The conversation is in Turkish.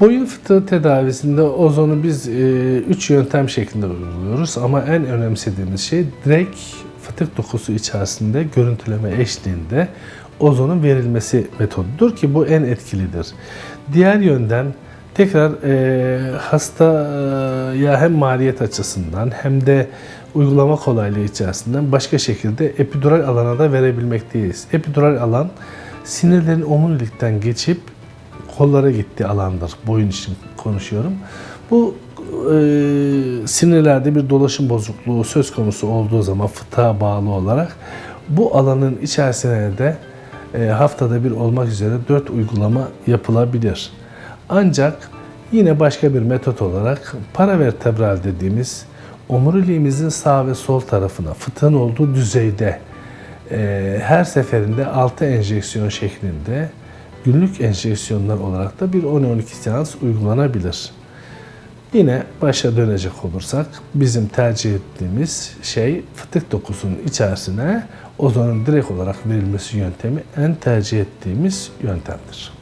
Boyun fıtığı tedavisinde ozonu biz 3 yöntem şeklinde uyguluyoruz ama en önemsediğimiz şey direkt fıtık dokusu içerisinde görüntüleme eşliğinde ozonun verilmesi metodudur ki bu en etkilidir. Diğer yönden tekrar e, hastaya hem maliyet açısından hem de uygulama kolaylığı içerisinden başka şekilde epidural alana da verebilmekteyiz. Epidural alan sinirlerin omurilikten geçip kollara gittiği alandır. Boyun için konuşuyorum. Bu e, sinirlerde bir dolaşım bozukluğu söz konusu olduğu zaman fıtığa bağlı olarak bu alanın içerisine de e, haftada bir olmak üzere 4 uygulama yapılabilir. Ancak yine başka bir metot olarak paravertebral dediğimiz omuriliğimizin sağ ve sol tarafına fıtığın olduğu düzeyde e, her seferinde 6 enjeksiyon şeklinde günlük enjeksiyonlar olarak da bir 10-12 seans uygulanabilir. Yine başa dönecek olursak bizim tercih ettiğimiz şey fıtık dokusunun içerisine ozonun direkt olarak verilmesi yöntemi en tercih ettiğimiz yöntemdir.